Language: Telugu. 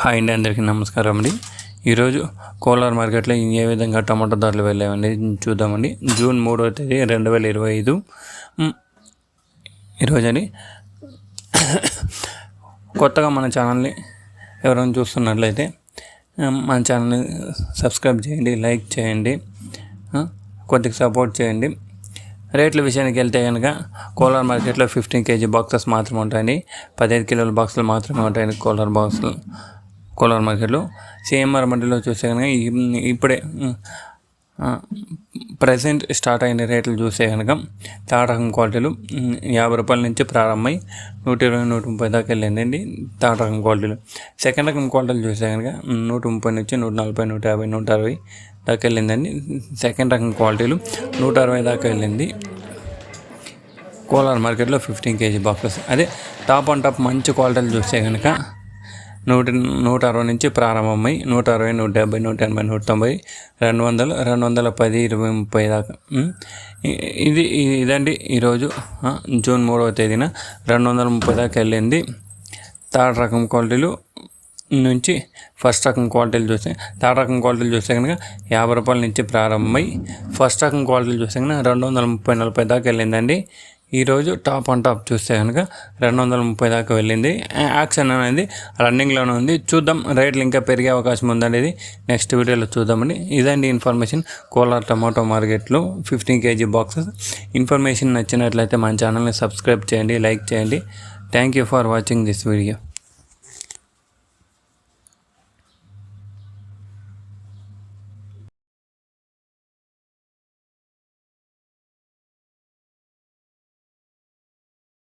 హాయ్ అండి అందరికీ నమస్కారం అండి. ఈరోజు కోలార్ మార్కెట్లో ఏ విధంగా టమాటో ధరలు వెళ్ళామండి చూద్దామండి. జూన్ మూడవ తేదీ రెండు వేల ఇరవై ఐదు. ఈరోజని కొత్తగా మన ఛానల్ని ఎవరైనా చూస్తున్నట్లయితే మన ఛానల్ని సబ్స్క్రైబ్ చేయండి లైక్ చేయండి కొద్దిగా సపోర్ట్ చేయండి. రేట్ల విషయానికి వెళ్తే కనుక కోలార్ మార్కెట్లో ఫిఫ్టీన్ కేజీ బాక్సెస్ మాత్రమే ఉంటాయండి. పదిహేను కిలోల బాక్సులు మాత్రమే ఉంటాయండి కోలార్ బాక్సులు. కోలార్ మార్కెట్లో సిఎంఆర్ మండలిలో చూస్తే కనుక ఇప్పుడే ప్రజెంట్ స్టార్ట్ అయిన రేట్లు చూస్తే కనుక థర్డ్ రకం క్వాలిటీలు యాభై రూపాయల నుంచి ప్రారంభమై నూట ఇరవై నూట ముప్పై దాకా వెళ్ళిందండి థర్డ్ రకం క్వాలిటీలు. సెకండ్ రకం క్వాలిటీలు చూస్తే కనుక నూట ముప్పై నుంచి నూట నలభై నూట యాభై నూట అరవై దాకా వెళ్ళిందండి. సెకండ్ రకం క్వాలిటీలు నూట అరవై దాకా వెళ్ళింది. కోలార్ మార్కెట్లో ఫిఫ్టీన్ కేజీ బాక్సెస్. అదే టాప్ అండ్ టాప్ మంచి క్వాలిటీలు చూస్తే కనుక నూట నూట అరవై నుంచి ప్రారంభమై నూట అరవై నూట డెబ్బై నూట ఎనభై నూట తొంభై రెండు వందలు రెండు వందల పది ఇరవై ముప్పై దాకా. ఇది ఇదండి ఈరోజు జూన్ మూడవ తేదీన రెండు వందల ముప్పై దాకా వెళ్ళింది. థర్డ్ రకం క్వాలిటీలు నుంచి ఫస్ట్ రకం క్వాలిటీలు చూస్తే థర్డ్ రకం క్వాలిటీలు చూస్తే కనుక యాభై రూపాయల నుంచి ప్రారంభమై ఫస్ట్ రకం క్వాలిటీలు చూస్తే కనుక రెండు వందల ముప్పై నలభై దాకా వెళ్ళిందండి. ఈరోజు టాప్ అండ్ టాప్ చూస్తే కనుక రెండు వందల ముప్పై దాకా వెళ్ళింది. యాక్షన్ అనేది రన్నింగ్లోనే ఉంది. చూద్దాం రేట్లు ఇంకా పెరిగే అవకాశం ఉందనేది నెక్స్ట్ వీడియోలో చూద్దామండి. ఇదండి ఇన్ఫర్మేషన్. కోలార్ టమాటో మార్కెట్లో ఫిఫ్టీన్ కేజీ బాక్సెస్. ఇన్ఫర్మేషన్ నచ్చినట్లయితే మన ఛానల్ని సబ్స్క్రైబ్ చేయండి లైక్ చేయండి. Thank you for watching this video.